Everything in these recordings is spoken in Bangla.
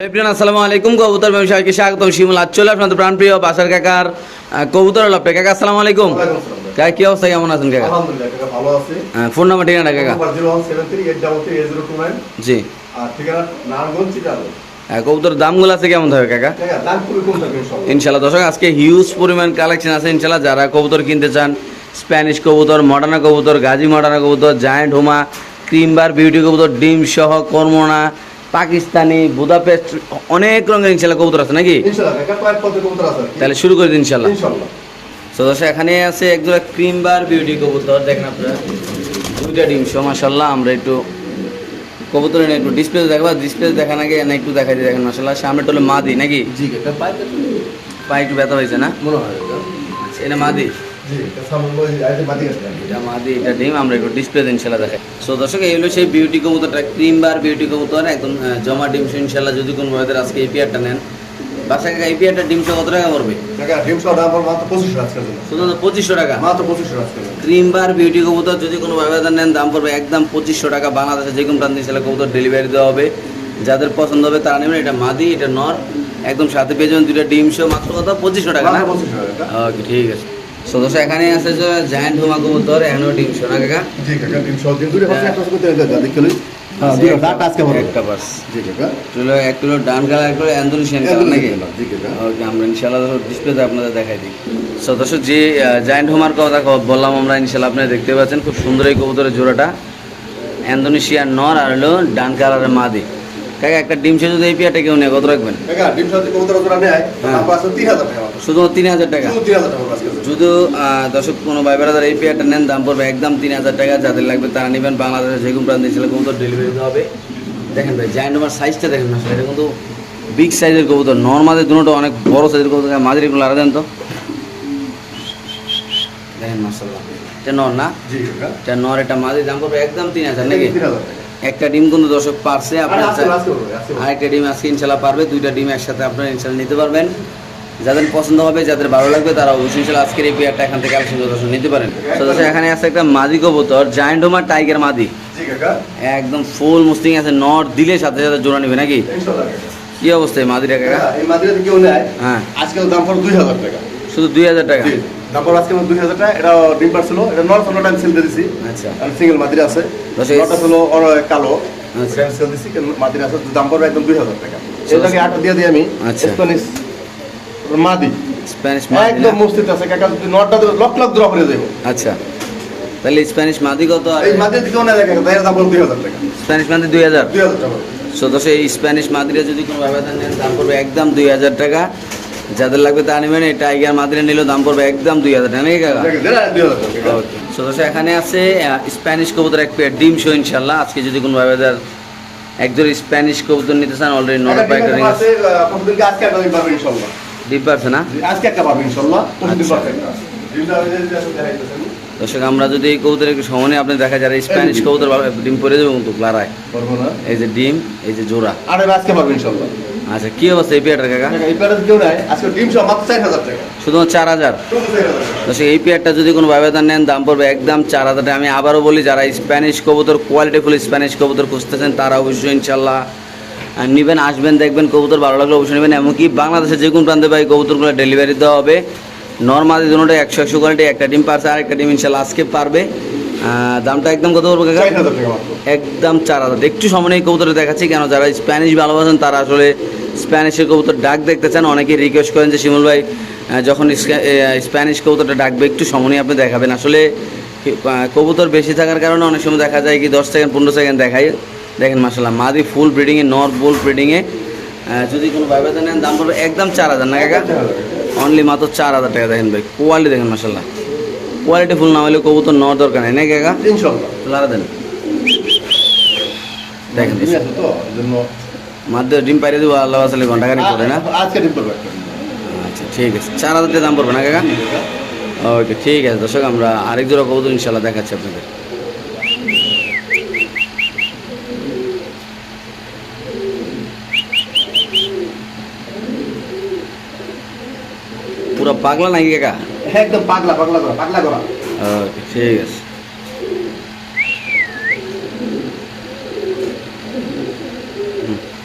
আসসালামু আলাইকুম। কবুতর ব্যবসায়ীকে স্বাগতম। শিমুল আজ চলে আপনাদের প্রাণপ্রিয় বাসার কাকার কবুতর লপে কাকা আসসালামু আলাইকুম। কাকা কি অবস্থা? কেমন আছেন কাকা? আলহামদুলিল্লাহ কাকা ভালো আছি। ফোন নাম্বার ঠিকানা কাকা? জি। আহ, কবুতর দামগুলো আছে কেমন থাকবে কাকা? ইনশাল্লাহ দর্শক আজকে হিউজ পরিমাণ কালেকশন আছে। ইনশাল্লাহ যারা কবুতর কিনতে চান স্প্যানিশ কবুতর মডার্না কবুতর গাজী মডার্না কবুতর জায়ান্ট হোমা ক্রিমবার বিউটি কবুতর ডিম সহ কর্মনা পাকিস্তানি বুদাপেস্ট অনেক রঙের ইনশাল্লাহ কবুতর আছে নাকি। তাহলে শুরু করে দিন ইনশাল্লাহ। তো দর্শক এখানে আছে একজোড়া ক্রিম বার বিউটি কবুতর দেখেন আপনারা। দুইটা ডিম সহ মাসাল্লাহ আমরা একটু কবুতর এনে একটু ডিসপ্লে দেখবা। ডিসপ্লে দেখান আগে না একটু দেখাই দেখেন মাসাল্লাহ সামনে টলে মাদি নাকি? জি কাকা পাইতে পা একটু ব্যথা হয়েছে না? মনে হয় আচ্ছা, এটা মাদি। জি কাকা সামনে ওই আইতে বাদি গেছে নাকি? এটা মাদি এটা ডিম আমরা একটু ডিসপ্লে ইনশাল্লাহ দেখাই সো দর্শক এই হলো সেই বিউটি কবুতরটা ক্রিম বার বিউটি কবুতর একদম জমা ডিম ইনশাল্লাহ যদি কোনো ভাইদের আজকে এই পেয়ারটা নেন বাসা কাকা এই পেয়ারটা ডিম কত টাকা পড়বে? ডিম সহ দাম মাত্র পঁচিশশো আজকের শুধু পঁচিশশো টাকা? মাত্র পঁচিশশো আজকের ক্রিম বার বিউটি কবুতর যদি কোনো ব্যবধান নেন দাম পড়বে একদম পঁচিশশো টাকা। বাংলাদেশে যে কোনো প্রান্তে কবুতর ডেলিভারি দেওয়া হবে। যাদের পছন্দ হবে তারা নেবেন এটা মাদি এটা নর। একদম সাথে পেয়ে যাবেন দুইটা ডিম সহ মাত্র কত? পঁচিশশো টাকা না? ওকে ঠিক আছে। সদস্য এখানে আছে যে জায়ান্ট হুমা কবুতর এখনও ডিম সহ না কাকা? জি ডিম একটা দেখলি যে জায়েন্ট হোমার কথা বললাম আমরা ইনশাল্লাহ আপনারা দেখতে পাচ্ছেন খুব সুন্দর এই কবুতরের জোড়াটা। ইন্দোনেশিয়ার নর আর হলো ডান কালারের মাদি। কাকা একটা ডিম সে যদি এই পিয়াটা কেউ নেয় কত রাখবেন? ডিম সহ কবুতর নেয় তিন হাজার টাকা। শুধু তিন হাজার টাকা শুধু যদি দর্শক কোনো ভাই বেড়াদার এই পেয়ারটা নেন দাম পড়বে একদম তিন হাজার টাকা। যাদের লাগবে তারা নেবেন। বাংলাদেশের যে কোনো প্রান্তে ছিল কবুতর ডেলিভারি দেওয়া হবে। দেখেন ভাই জায়েন্ট হোমার সাইজটা দেখেন না এটা কিন্তু বিগ সাইজের কবুতর। নর্মাদের দুটো অনেক বড় সাইজের কবুতর মাঝের এগুলো আলাদা দেন তো। দেখেন মাসাল্লাহ এটা নর না? এটা। নর এটা মাঝে দাম পড়বে একদম তিন হাজার নাকি? একটা ডিম কিন্তু দর্শক পারছে আপনার। আরেকটা ডিম আজকে ইনশাল্লাহ পারবে দুইটা ডিম একসাথে আপনারা ইনশাল্লাহ নিতে পারবেন। যাদের পছন্দ হবে যাদের ভালো লাগবে তারা অবশ্যই আজকের এই পেয়ারটা এখান থেকে কালেকশন দর্শন নিতে পারেন। তো এখানে আছে একটা মাদি কবুতর জায়েন্ট হোমার টাইগার মাদি। একদম ফুল মুস্তিং আছে নট দিলে সাথে সাথে জোড়া নেবে নাকি? কি অবস্থা এই কাকা? কেউ নেয় হ্যাঁ। আজকাল দাম পড়ে দুই হাজার টাকা। শুধু দুই হাজার টাকা? দুই হাজার টাকা এটা ডিম পারছিল এটা আমি সেল আচ্ছা। সিঙ্গেল মাদিরা আছে। আচ্ছা, নটা কালো আচ্ছা। সেল সেল দিছি মাদিরা আছে দাম পড়বে একদম দুই হাজার টাকা। আচ্ছা। আটটা দিয়ে দিই আমি আচ্ছা। স্প্যানিশ মাদি একদম মাদি আছে কাকা যদি নটটা দেবে লক লক পড়ে যাবে আচ্ছা। তাহলে স্প্যানিশ মাদি কত এই মাদিরা দিকেও না দেখা দাম পড়বে দুই হাজার টাকা। স্প্যানিশ মাদি দুই হাজার? দুই হাজার টাকা। সদস্য এই স্প্যানিশ যদি কোনো ব্যবধান নেন দাম পড়বে একদম দুই হাজার টাকা। যাদের লাগবে তা নেবেন এই টাইগার মাদ্রিয়া নিলেও দাম পড়বে একদম দুই হাজার টাকা নাকি কাকা? এখানে আছে স্প্যানিশ কবুতর এক পেয়ার ডিম শো ইনশাল্লাহ আজকে যদি কোনো ব্যবধান একজন স্প্যানিশ কবুতর নিতে চান অলরেডি নট পাইকারি আছে, আহ, প্রতিদিনকে আজকে একটা পারবে ইনশাল্লাহ না আজকে একটা আচ্ছা। দর্শক আমরা যদি এই কবুতরের একটু সময় আপনি দেখা যায় স্প্যানিশ কবুতর ডিম পরে দেবো কিন্তু লারায় এই যে ডিম এই যে জোড়া। আর আজকে পারবে ইনশাল্লাহ আচ্ছা কি অবস্থা এই পেয়ারটার কাকা? এই প্যারেন্ট কেউ নাই। আজকে ডিম সহ মাত্র চার হাজার টাকা। শুধু চার হাজার? শুধু চার হাজার। টাকা দর্শক এই পেয়ারটা যদি কোনো ব্যবধান নেন দাম পড়বে একদম চার হাজার টাকা। আমি আবারও বলি যারা স্প্যানিশ কবুতর কোয়ালিটিফুল স্প্যানিশ কবুতর খুঁজতেছেন তারা অবশ্যই ইনশাল্লাহ নিবেন আসবেন দেখবেন কবুতর ভালো লাগলে অবশ্যই নেবেন এমনকি বাংলাদেশের যে কোনো প্রান্তে ভাই কবুতরগুলো ডেলিভারি দেওয়া হবে। নর্মালি দুটোটা একশো একশো কোয়ালিটি একটা ডিম পারছে আর একটা ডিম ইনশাল্লাহ আজকে পারবে। দামটা একদম কত পড়বে কাকা? মাত্র। একদম চার হাজার। একটু এই কবুতরে দেখাচ্ছি কেন যারা স্প্যানিশ ভালোবাসেন তারা আসলে স্প্যানিশের কবুতর ডাক দেখতে চান। অনেকেই রিকোয়েস্ট করেন যে শিমুল ভাই যখন স্প্যানিশ কবুতরটা ডাকবে একটু সামনে আপনি দেখাবেন। আসলে কবুতর বেশি থাকার কারণে অনেক সময় দেখা যায় কি দশ সেকেন্ড পনেরো সেকেন্ড দেখায়। দেখেন মাসাল্লাহ মাদি ফুল ব্রিডিংয়ে নর বুল ব্রিডিংয়ে যদি কোনো ভাইবাতে নেন দাম পড়বে একদম চার হাজার না কাকা? অনলি মাত্র চার হাজার টাকা দেখেন ভাই কোয়ালিটি দেখেন মাসাল্লাহ কোয়ালিটি ফুল না হলে কবুতর নর দরকার নেই না কাকা? ইনশাল্লাহ লারা দেন। দেখেন। মাধ্যমে ডিম পাইরে দেবো আল্লাহ আসলে ঘন্টাখানি করে না? আজকে ডিম করবে আচ্ছা ঠিক আছে। চার হাজার টাকা দাম পড়বে না কাকা? ওকে ঠিক আছে দর্শক আমরা আরেক জোড়া কবুতর ইনশাল্লাহ দেখাচ্ছি আপনাদের। পুরো পাগলা নাকি কাকা? একদম পাগলা পাগলা করা পাগলা করা ওকে ঠিক আছে।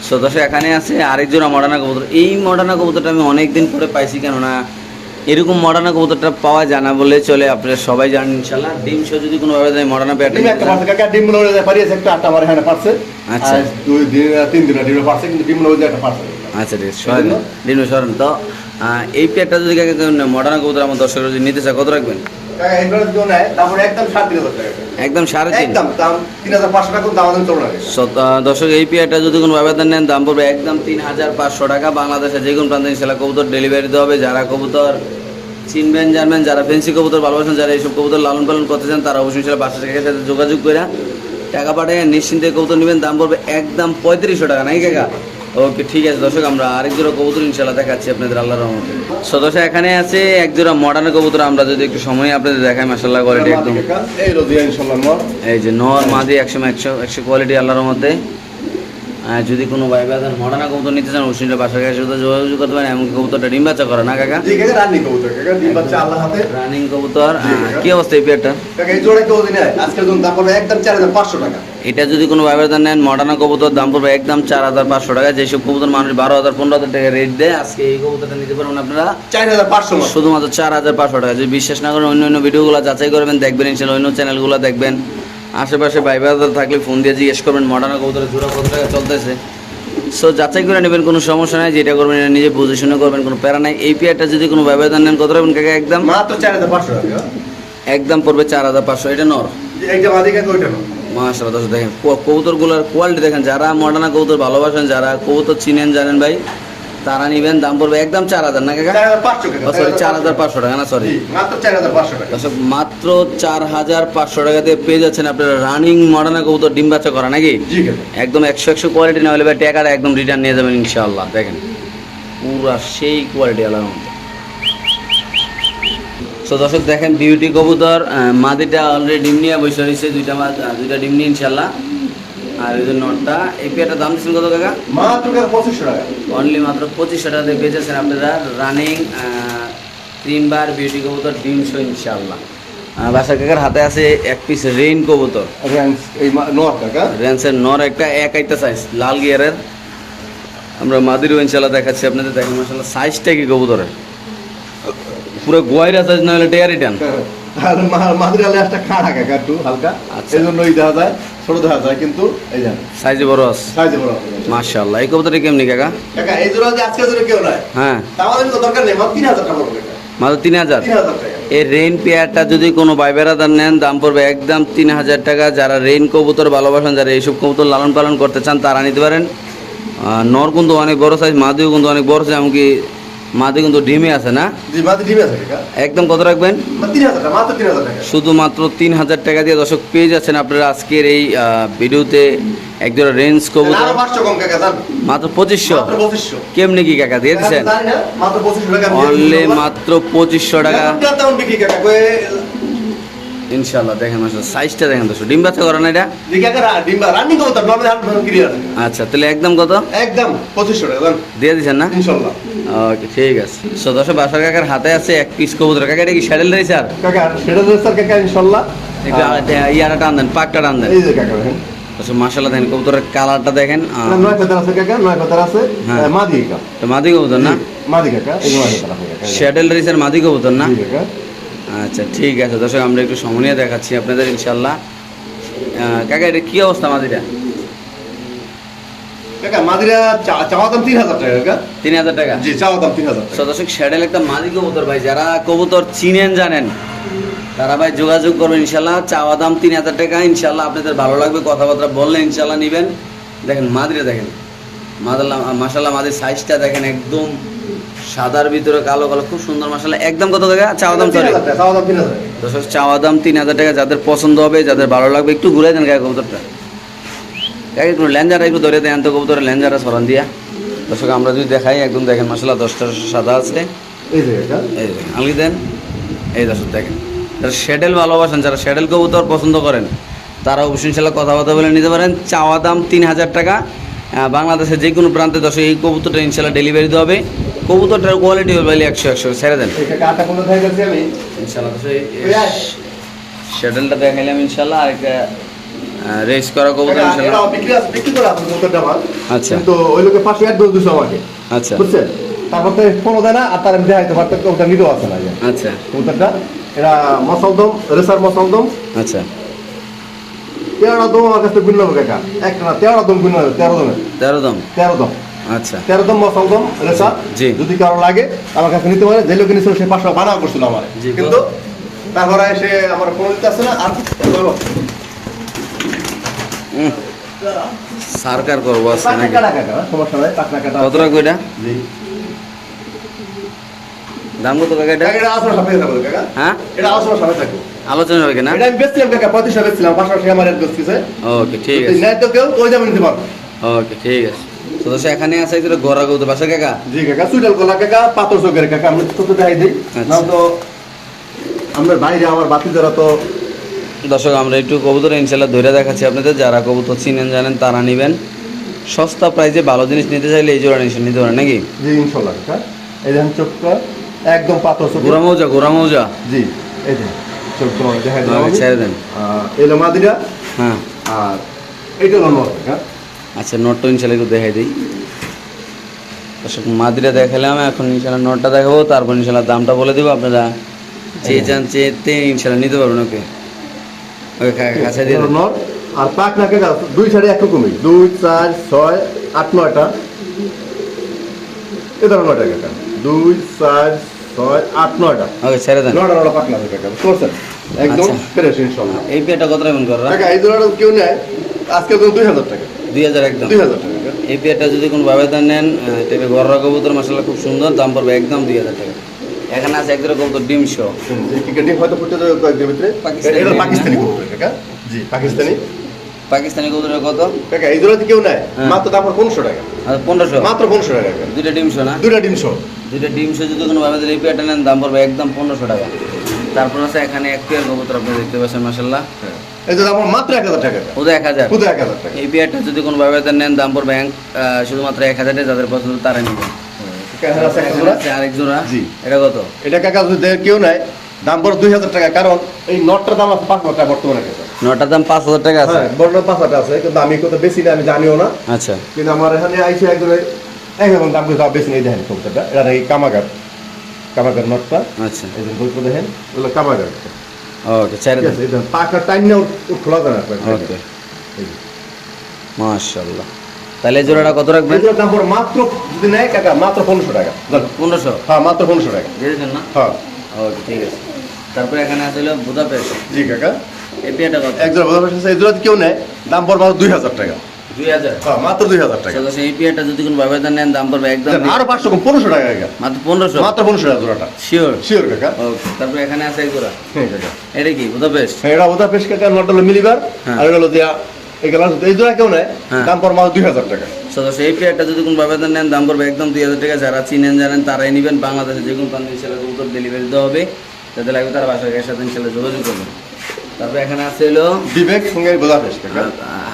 সো দর্শক এখানে আছে আরেক জোড়া মডার্না কবুতর। এই মডার্না কবুতরটা আমি অনেক দিন পরে পাইছি কেননা এরকম মডার্না কবুতরটা পাওয়া যায় না বলে চলে আপনারা সবাই জানেন ইনশাল্লাহ ডিম শো যদি কোনোভাবে যায় মডার্না ডিম একটা পারছে কাকা ডিম হয়ে যায় পারিয়েছে একটা আটটা আমার এখানে পারছে। আচ্ছা। দুই দিন তিন দিন ডিম পারছে কিন্তু ডিম হয়ে যায় একটা পারছে। আচ্ছা ঠিক আছে সরেন। ডিম সরেন তো। এই পেয়ারটা যদি মডার্ন কবুতর আমার দর্শকরা যদি নিতে চায় কত রাখবেন? একদম সাড়ে তিন দর্শক এই পেয়ারটা যদি কোনো ব্যবধান নেন দাম পড়বে একদম তিন হাজার পাঁচশো টাকা। বাংলাদেশে যে কোনো প্রান্তে ইনশাল্লাহ কবুতর ডেলিভারি দিতে হবে। যারা কবুতর চিনবেন জানবেন যারা ফেন্সি কবুতর ভালোবাসেন যারা এইসব কবুতর লালন পালন করতে চান তারা অবশ্যই ইনশাল্লাহ বাসা থেকে সাথে যোগাযোগ করে। টাকা পাঠিয়ে নিশ্চিন্তে কবুতর নেবেন দাম পড়বে একদম পঁয়ত্রিশশো টাকা নাকি কাকা? ওকে ঠিক আছে দর্শক আমরা আরেক জোড়া কবুতর ইনশাল্লাহ দেখাচ্ছি আপনাদের আল্লাহ রহমতে। সো দর্শক এখানে আছে এক জোড়া মডার্ন কবুতর আমরা যদি একটু সময় আপনাদের দেখাই মাসাল্লাহ কোয়ালিটি একদম। এই যে নর মাদি একশো একশো একশো কোয়ালিটি আল্লাহর মধ্যে যদি কোনো ভাই বাজার মডার্না কবুতর নিতে চান অবশ্যই বাসার কাছে যোগাযোগ করতে পারেন। এমন কবুতরটা ডিম বাচ্চা করে না কাকা? জি কাকা রানি কবুতর কাকা ডিম বাচ্চা আল্লাহ হাতে। রানিং কবুতর। কি অবস্থা এই পেয়ারটা কাকা এই জোড়া কেউ দিনে আজকের জন্য দাম পড়বে একদম চার হাজার পাঁচশো টাকা। এটা যদি কোনো ভাই বাজার নেন মডার্না কবুতর দাম পড়বে একদম চার হাজার পাঁচশো টাকা। যেসব কবুতর মানুষ বারো হাজার পনেরো হাজার টাকা রেট দেয় আজকে এই কবুতরটা নিতে পারবেন আপনারা। চার হাজার পাঁচশো মাত্র। শুধুমাত্র চার হাজার পাঁচশো টাকা। যদি বিশ্বাস না করেন অন্য অন্য ভিডিওগুলো যাচাই করবেন দেখবেন ইনশাল্লাহ অন্য চ্যানেলগুলো দেখবেন। আশেপাশে ভাই বাজার থাকলে ফোন দিয়ে জিজ্ঞেস করবেন মডার্ন কবুতরের জোড়া কত টাকা চলতেছে। সো যাচাই করে নেবেন কোনো সমস্যা নাই যেটা করবেন এটা নিজে পজিশনে করবেন কোনো প্যারা নাই। এই পেয়ারটা যদি কোনো ব্যবধান নেন কত রাখবেন কাকা একদম? মাত্র চার হাজার পাঁচশো একদম পড়বে চার হাজার পাঁচশো এটা নর। মাসাল্লাহ দেখেন কবুতরগুলোর কোয়ালিটি দেখেন যারা মডার্না কবুতর ভালোবাসেন যারা কবুতর চিনেন জানেন ভাই তারা নিবেন দাম পড়বে একদম চার হাজার না কাকা? সরি চার হাজার পাঁচশো টাকা না সরি মাত্র চার হাজার পাঁচশো টাকা। দর্শক মাত্র চার হাজার পাঁচশো টাকা দিয়ে পেয়ে যাচ্ছেন আপনারা রানিং মডার্না কবুতর ডিম বাচ্চা করা নাকি? একদম একশো একশো কোয়ালিটি না হলে ভাই টাকাটা একদম রিটার্ন নিয়ে যাবেন ইনশাআল্লাহ। দেখেন পুরা সেই কোয়ালিটি আলাদা তো দর্শক দেখেন বিউটি কবুতর মাদিটা অলরেডি ডিম নিয়ে বসে রয়েছে দুইটা দুইটা ডিম নিয়ে ইনশাল্লাহ আর এই যে নটটা এই পেয়ারটার দাম দিচ্ছেন কত টাকা মাত্র পঁচিশশো টাকা। অনলি মাত্র পঁচিশশো টাকা দিয়ে পেয়েছেন আপনারা রানিং তিনবার বিউটি কবুতর ডিম শো ইনশাল্লাহ বাসার কাকার হাতে আছে এক পিস রেইন কবুতর। নর কাকা? রেন্সের নর একটা এক একটা সাইজ লাল গিয়ারের। আমরা মাদিরও ইনশাল্লাহ দেখাচ্ছি আপনাদের দেখেন মাসাল্লাহ সাইজটা কি কবুতরের? পুরো গোয়াইরা সাইজ না হলে টেয়ারি টান আর মা- মাদুরা লেজটা খাড়া কাকা একটু হালকা। আচ্ছা। এই জন্য ওই দেখা যায় ছোট দেখা যায় কিন্তু এই জানেন সাইজে বড় আছে। সাইজে বড় হবে। মাশাল্লাহ এই কবুতরটা কেমনি কাকা? কাকা এই জন্য যে আজকে জন্য কেউ নাই। হ্যাঁ। আমাদের তো দরকার নেই মাত্র তিন হাজার টাকা পড়বে মাত্র তিন হাজার? তিন হাজার টাকা। এই রেইন পেয়ারটা যদি কোনো বাইবেরাদার নেন দাম পড়বে একদম তিন হাজার টাকা। যারা রেইন কবুতর ভালোবাসেন যারা এইসব কবুতর লালন পালন করতে চান তারা নিতে পারেন। নর কিন্তু অনেক বড় সাইজ মাদিও কিন্তু অনেক বড় সাইজ এমনকি মাদি কিন্তু ডিমে আছে না? একদম কত রাখবেন? শুধুমাত্র তিন হাজার টাকা দিয়ে দর্শক পেয়ে যাচ্ছেন আপনারা আজকের এই ভিডিওতে। একজোড়া রেঞ্জ কবুতর। মাত্র পঁচিশশো? কেমনি কি কাকা দিয়ে দিচ্ছেন? অনলি মাত্র পঁচিশশো টাকা এখন তেমন বিক্রি কাকা কয়ে ইনশাল্লাহ দেখেন মাসা সাইজটা দেখেন দর্শক ডিম বাচ্চা করে না এটা? ক্লিয়ার আচ্ছা তাহলে একদম কত? একদম পঁচিশশো টাকা জান। দিয়ে দিচ্ছেন না? ইনশাল্লাহ ওকে ঠিক আছে। সো দর্শক বাসার কাকার হাতে আছে এক পিস কবুতর। কাকা এটা কি স্যাডেল রয়েছে আর কাকা সেটা তো স্যার কাকা ইনশাল্লাহ ইয়ারা টান দেন পাকটা টান দেন। এই যে কাকা দেখেন। দর্শক মাসাল্লাহ দেখেন কবুতরের কালারটা দেখেন নয় পাতার আছে কাকা নয় পাতার আছে হ্যাঁ। মাদি কাকা। তো মাদি কবুতর না? মাদি কাকা এই আছে কাকা স্যাডেল রয়েছে আর মাদি কবুতর না? কাকা। আচ্ছা ঠিক আছে। দর্শক আমরা একটু সময় নিয়ে দেখাচ্ছি আপনাদের ইনশাল্লাহ কাকা এটা কি অবস্থা মাদিরা? চা- চাওয়া দাম তিন হাজার টাকা কাকা। তিন হাজার টাকা? জি চাওয়া দাম তিন হাজার টাকা। দর্শক স্যাডেল একটা মাদি কবুতর ভাই। যারা কবুতর চিনেন জানেন তারা ভাই যোগাযোগ করবেন ইনশাল্লাহ চাওয়া দাম তিন হাজার টাকা ইনশাল্লাহ আপনাদের ভালো লাগবে কথাবার্তা বললে ইনশাল্লাহ নেবেন। দেখেন মাদিরে দেখেন। মাদাল্লাহ মাসাল্লাহ মাদির সাইজটা দেখেন একদম সাদার ভিতরে কালো কালো খুব সুন্দর মাসাল্লাহ একদম কত টাকা? চাওয়া দাম সরি হাজার চাওয়া দাম তিন হাজার টাকা। দর্শক চাওয়া দাম তিন হাজার টাকা। যাদের পছন্দ হবে যাদের ভালো লাগবে একটু ঘুরে দেন গায়ে কবুতরটা। গায়ে একটু ল্যাঞ্জারা একটু ধরে দেন তো কবুতরের ল্যাঞ্জারা সরান দিয়া। দর্শক আমরা যদি দেখাই একদম দেখেন মাসাল্লাহ দশটা সাদা আছে। এই আলগি দেন। এই দর্শক দেখেন। যারা শ্যাডেল ভালোবাসেন যারা শ্যাডেল কবুতর পছন্দ করেন তারা অবশ্যই ইনশাল্লাহ কথাবার্তা বলে নিতে পারেন। চাওয়া দাম তিন হাজার টাকা। বাংলাদেশের যে কোনো প্রান্তে দর্শক এই কবুতরটা ইনশাল্লাহ ডেলিভারি দেওয়া হবে। কবুতরটার কোয়ালিটি হবে ভাই একশো একশো ছেড়ে দেন। কাকা আটটা কোনো আমি? ইনশাল্লাহ দর্শক এই- ওই আয়। শ্যাডেলটা দেখাইলাম ইনশাল্লাহ আর একটা রেস করা কবুতর এটা ইনশাল্লাহ বিক্রি আছে বিক্রি করে কবুতরটা আমার। আচ্ছা। কিন্তু ওই লোকে পাঁচশো এক ডোজ দিছে আমাকে। আচ্ছা। বুঝছেন? তারপর তো ফোনও দেয় না আর তার আমি দেখাইতে পারতাম ওটা নিতেও আসে না। আচ্ছা। কবুতরটা এটা মসলদম রেসার মসলদম। আচ্ছা। তেরো দম আমার কাছে গুণ নেব কাকা। একটা না তেরোটা দম গুণ নেবে তেরো দমে তেরো দাম। তেরো দম। আচ্ছা। তেরো দম জি। যদি কারও লাগে আমার কাছে নিতে পারে। যে লোকে সে পাঁচশো বানা করছিল আমার। কিন্তু তারপরে সে আমার ফোন দিতে আসছে না আর সারকার করব সমস্যা নাই কাটা কত কইটা? জি। দাম কত কাকা এটা? কাকা এটা আসলে সামনে থাকবে কাকা। হ্যাঁ? এটা আসলে থাকবে। আলোচনা হবে কিনা এটা আমি বেচছিলাম কাকা পঁয়ত্রিশ বেচছিলাম পাঁচশো টাকা আমার বেচতেছে ওকে ঠিক আছে। নেয় তো কেউ ওই যাবে নিতে পারব। ওকে ঠিক আছে। এখানে আছে গড়া বাসা কাকা। জি কাকা কলা কাকা পাথর চোখের কাকা আমি ছোট দেখাই দিই। আচ্ছা। না তো আমাদের বাইরে আমার তো দর্শক আমরা একটু কবুতর ইনশাল্লাহ ধরে দেখাচ্ছি আপনাদের। যারা কবুতর চিনেন জানেন তারা নেবেন। সস্তা প্রাইজে ভালো জিনিস নিতে চাইলে এই জোড়া নিশ্চয় নিতে পারেন নাকি? জি ইনশাল্লাহ এই দেখেন চোখটা একদম পাথর চোখ গোড়া মৌজা গোড়া মৌজা। জি এই দেখেন দিলাম ছেড়ে দেন। এলো মাদিরা। হ্যাঁ। আর এইটা হলো কাকা। আচ্ছা নোটটা ইনশাল্লাহ একটু দেখাই দিই। দর্শক মাদিরা দেখালাম এখন ইনশাল্লাহ নোটটা দেখাবো তারপর ইনশাল্লাহ দামটা বলে দেবো আপনারা যে চান চেয়েতে ইনশাল্লাহ নিতে পারবেন ওকে? ওকে কাছে দিয়ে নর আর পাক না কাকা দুই সাইডে একরকমই দুই চার ছয় আট নয়টা। এ ধরো নয়টা কাকা দুই চার ছয় আট নয়টা। ওকে ছেড়ে দেন। নয়টা নয়টা পাক না কাকা বুঝতে একদম আচ্ছা। ফ্রেশ ইনশাল্লাহ এই পেয়ারটা কত রাখবেন করা টাকা এই জোড়াটা কেউ নেয় আজকে দুই হাজার টাকা। দুই হাজার একদম। দুই হাজার টাকা। এই পেয়ারটা যদি কোনো ব্যবধান নেন এটা ঘররা কবুতর মশলা খুব সুন্দর দাম পড়বে একদম দুই হাজার টাকা। এখানে আছে একদম কবুতর ডিম শো হয়তো ফুটে কয়েকদিন ভিতরে। পাকিস্তানি। পাকিস্তানি। কবুতর কাকা জি পাকিস্তানি। পাকিস্তানি কবুতরের কত? এই জোড়াতে কেউ নেয় হ্যাঁ। মাত্র দাম পনেরোশো টাকা। পনেরোশো। মাত্র পনেরোশো টাকা দুইটা ডিম শো না? দুইটা ডিম শো দুইটা ডিম শো যদি কোনো ব্যবধান এই পেয়ারটা নেন দাম পড়বে একদম পনেরোশো টাকা। তারপর আছে এখানে এক পেয়ার কবুতর আপনি দেখতে পাচ্ছেন মাসাল্লাহ এই যে আমার মাত্র এক হাজার টাকা। ওদের এক হাজার। শুধু এক হাজার টাকা। এই পেয়ারটা যদি কোনো ব্যবধান নেন দাম পড়বে এক- শুধুমাত্র এক হাজারে যাদের পছন্দ তারা নেবেন। এখানে আছে একটা এখানে জোড়া। আছে আরেক জোড়া। জি। এটা কত? এটা কাকা যদি কেউ নেয় দাম পড়ে দুই হাজার টাকা কারণ এই নটটার দাম আছে পাঁচ হাজার টাকা বর্তমানে নটার দাম পাঁচ হাজার টাকা আছে? হ্যাঁ বড় পাঁচ হাজার আছে কিন্তু আমি কত বেশি না আমি জানিও না। আচ্ছা। কিন্তু আমার এখানে আইসে একজন একদম দাম কিন্তু বেশি নেই দেখেন কবুতরটা এটা এই কামাগার। কামাগার নটটা আচ্ছা। এই যে বই দেখেন ওগুলো কামাগার ওকে দেন। আছে এই পাকা টাইম না খোলা না ওকে। মাশাল্লাহ তাহলে জোড়াটা কত রাখবেন? এগুলোর দাম পড়ে মাত্র যদি নেয় কাকা মাত্র পনেরোশো টাকা? পনেরোশো? হ্যাঁ মাত্র পনেরোশো টাকা। দিয়ে দেন না? হ্যাঁ। ওকে ঠিক আছে। তারপরে এখানে আছে হলো বুদাপেস্ট জি কাকা। এই কত? একজন বোঝা পারছে এই কেউ নেয় দাম পড়ে মাত্র দুই হাজার টাকা। মাত্র দুই হাজার টাকা। এই পেয়ারটা যদি কোনো ব্যবধান নেন দাম পড়বে একদম আরও পাঁচশো কম পনেরোশো টাকা মাত্র পনেরোশো। মাত্র পনেরোশো টাকা জোড়াটা। শিওর শিওর কাকা। ওকে এখানে আছে এক জোড়া। হ্যাঁ কাকা। এটা কি? বুদাপেস্ট এটা বোঝা পেশ কাকা নট হলো মিলিবার। আর এটা হলো দিয়া এগুলো এই জোড়া কেউ নেয়। দাম পড়ে মাত্র দুই হাজার টাকা। সদস্য এই পেয়ারটা যদি কোনো ব্যবধান নেন দাম পড়বে একদম দুই হাজার টাকা। যারা চিনেন জানেন তারাই নেবেন। বাংলাদেশে যে কোনো প্রান্ত ইনশাল্লাহ কবুতর ডেলিভারি দেওয়া হবে। যাতে লাগবে তারা বাসার গ্যাসের সাথে ইনশাল্লাহ যোগাযোগ করবেন। তারপরে এখানে আছে হলো বিবেক সঙ্গে কাকা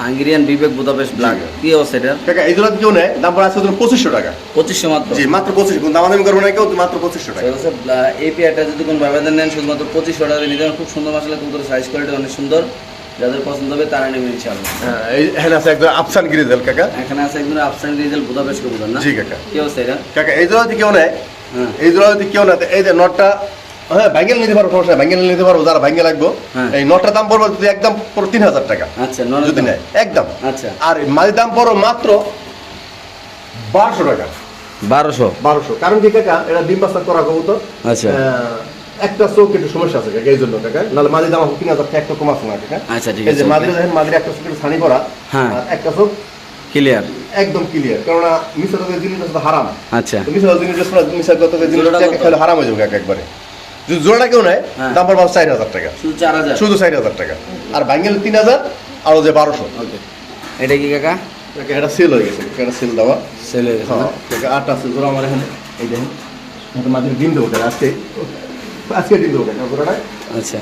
হাঙ্গেরিয়ান বিবেক বুদাপেস্ট ব্ল্যাক। কি অবস্থা এটা কাকা এই জোড়াতে কেউ নেয়? দাম পড়ে আছে পঁচিশশো টাকা। পঁচিশশো মাত্র? জি মাত্র পঁচিশশো। কিন্তু দামাদামি করব না কেউ মাত্র পঁচিশশো টাকা। এই পেয়ারটা যদি কোনো ব্যবধান নেন শুধুমাত্র পঁচিশশো টাকা নিতে খুব সুন্দর মশলা কবুতর সাইজ কোয়ালিটি অনেক সুন্দর। যাদের পছন্দ হবে তারা নেবেন ইনশাআল্লাহ। হ্যাঁ এখানে আছে একজন আফসান গিরিজেল কাকা। এখানে আছে একজন আফসান রিজেল বুদাপেস্ট কবুতর না? জি কাকা। কি অবস্থা এটা কাকা এই জোড়া যদি কেউ নেয় হ্যাঁ। এই যদি কেউ নেয় এই যে নটটা হ্যাঁ ব্যাঙ্গেল নিতে সমস্যা ব্যাঙ্গেল নিতে পারব যারা ব্যাঙ্গেল লাগবো হ্যাঁ। এই নটটার দাম পড়বে যদি একদম পুরো তিন হাজার টাকা। আচ্ছা যদি নেয় একদম। আচ্ছা। আর মাঝের দাম পড়ো মাত্র বারোশো টাকা। বারোশো? বারোশো। কারণ কি কাকা এটা ডিম বাস্তা করা কবুতর। আচ্ছা। একটা চোখ একটু সমস্যা আছে কাকা এই জন্য কাকা। নাহলে মাঝে দাম তিন হাজার টাকা একটা কম আছে না কাকা। আচ্ছা ঠিক আছে মাঝে দেখেন মাঝে একটা চোখ একটু ছানি করা হ্যাঁ। একটা চোখ ক্লিয়ার। একদম ক্লিয়ার। মিশর জিনিসটা হারাম। আচ্ছা। জিনিস খেলে হারাম হয়ে যাবে কাকা একবারে। যদি জোড়াটা কেউ নেয় হ্যাঁ। দাম পড়বে চার হাজার টাকা। শুধু চার হাজার? টাকা। আর বাঙ্গেল তিন হাজার আর যে বারোশো। এটা কি কাকা? এটা সেল হয়ে গেছে। এটা সেল দেওয়া সেল হয়ে গেছে? হ্যাঁ। আট আছে জোড়া আমার এখানে। এই দেখেন মাঝে ডিম দেবো আজকে। আজকে ডিম দেবো আচ্ছা।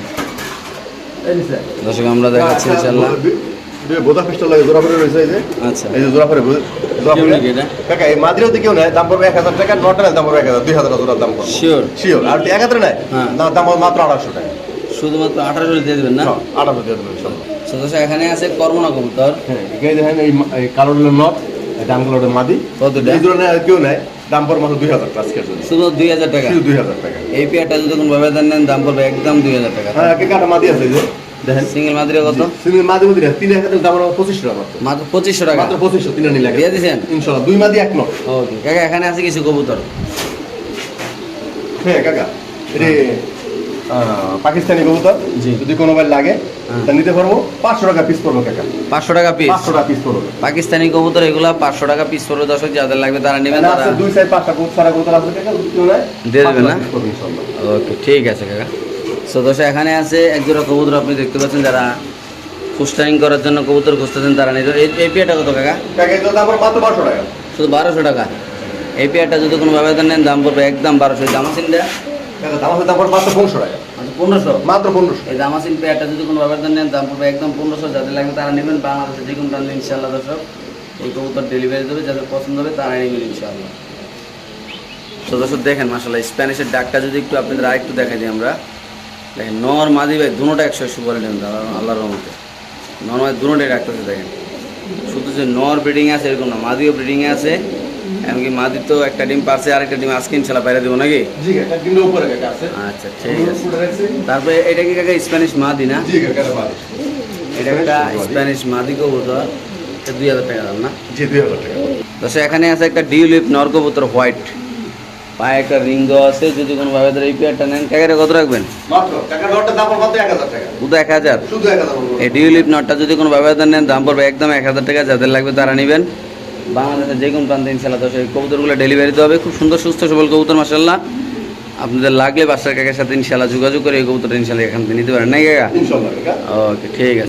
দর্শক আমরা দেখাচ্ছি ইনশাল্লাহ বোধা পিস্টল লাগে জোড়া পরে রয়েছে এই যে। আচ্ছা। এই যে জোড়া পরে জোড়া কেউ পরে নাকি এটা? কাকা এই মাদিরাতে কেউ নেয় দাম পড়বে এক হাজার টাকা নটা দাম পড়বে এক হাজার দুই হাজার জোড়ার দাম পড়বে। শিওর শিওর আর এক হাজার নেয়? হ্যাঁ। না দাম মাত্র আড়াইশো টাকা। শুধুমাত্র আঠারোশো দিয়ে দেবেন না? হ্যাঁ, আঠারো দিয়ে এখানে আছে কর্মনা কবুতর। হ্যাঁ এখানে দেখেন এই কালো নট দামগুলো মাদি। কতটা? এই ধরনের আর কেউ নেয় দাম মাত্র দুই হাজার জন্য। শুধু দুই হাজার টাকা? শুধু দুই হাজার টাকা। এই পেয়ারটা যদি কোনো ব্যবধান নেন দাম পড়বে একদম দুই হাজার টাকা। হ্যাঁ কাটা মাদি আছে যে। দেখেন সিঙ্গেল মাদিরে কত? সিমের মাদি মাদি তিন হাজার দাম পঁচিশশো টাকা মাত্র। মাত্র পঁচিশশো টাকা? মাত্র পঁচিশশো তিন নিলে দিয়ে দিছেন? ইনশাল্লাহ দুই মাদি এক নট। ওকে কাকা এখানে আছে কিছু কবুতর? হ্যাঁ কাকা এটি পাকিস্তানি কবুতর। জি। যদি কোনো বার লাগে হ্যাঁ। তা নিতে পারব। পাঁচশো টাকা পিস পড়ব কাকা। পাঁচশো টাকা পিস পাঁচশো টাকা পিস পড়ব। পাকিস্তানি কবুতর এগুলা পাঁচশো টাকা পিস পড়বে। দর্শক যাদের লাগবে তারা নেবেন দুই সাইড পাঁচটা কবুতর আছে কাকা। কেউ নেয় দিয়ে দেবেন না? ওকে ঠিক আছে কাকা। সো দর্শক এখানে আছে একজোড়া কবুতর আপনি দেখতে পাচ্ছেন যারা ফুস্টারিং করার জন্য কবুতর খুঁজতেছেন তারা নিতে এই পেয়ারটা কত কাকা? শুধু বারোশো টাকা? এই পেয়ারটা যদি কোনো ব্যবধান নেন দাম পড়বে একদম বারোশো। জামাসিনটা কাকা দাম আছে মাত্র পনেরোশো মাত্র পনেরোশো? এই জামাসিন পেয়ারটা যদি কোনো ব্যবধান নেন দাম পড়বে একদম পনেরোশো। যাদের লাগবে তারা নেবেন। বাংলাদেশে যে কোনো ইনশাল্লাহ দর্শক এই কবুতর ডেলিভারি দেবে। যাদের পছন্দ হবে তারা নেবেন ইনশাল্লাহ তো দর্শক দেখেন মাসাল্লাহ স্প্যানিশের ডাকটা যদি একটু আপনাদের আর একটু দেখাই দিই আমরা। দেখেন নর মাদি ভাই দুটোটা একশো একশো বলে নেবেন দাদা আল্লাহর রহমতে। নর মাদি দুটোটাই ডাকতেছে দেখেন। শুধু যে নর ব্রিডিং আছে এরকম না মাদিও ব্রিডিংয়ে আছে এমনকি মাদি তো একটা ডিম পারছে আরেকটা ডিম আজকে ইনশাল্লাহ বাইরে দেবো নাকি? আচ্ছা ঠিক আছে। তারপরে এটা কি কাকা স্প্যানিশ মাদি না? এটা একটা স্প্যানিশ মাদি। কবুতর দুই হাজার টাকা দাম না? জি দুই হাজার টাকা। দর্শক এখানে আছে একটা ডিউলিপ নর কবুতর হোয়াইট। পায়ে একটা রিং দেওয়া আছে যদি কোনো ভাবে এই পেয়ারটা নেন। ক্যাকারে কত রাখবেন? শুধু এক হাজার। এই ডিউলিপ নটটা যদি কোনো ব্যবধান নেন দাম পড়বে একদম এক হাজার টাকা। যাদের লাগবে তারা নেবেন। বাংলাদেশের যে কোনো প্রান্তে ইনশাল্লাহ দর্শক এই কবুতরগুলো ডেলিভারি দিতে হবে। খুব সুন্দর সুস্থ সবল কবুতর মাসাল্লাহ আপনাদের লাগলে বাসার কাকার সাথে ইনশাল্লাহ যোগাযোগ করে এই কবুতরটা ইনশাল্লাহ এখান থেকে নিতে পারেন। নাই কাকা? ইনশাল্লাহ কাকা। ওকে ঠিক আছে।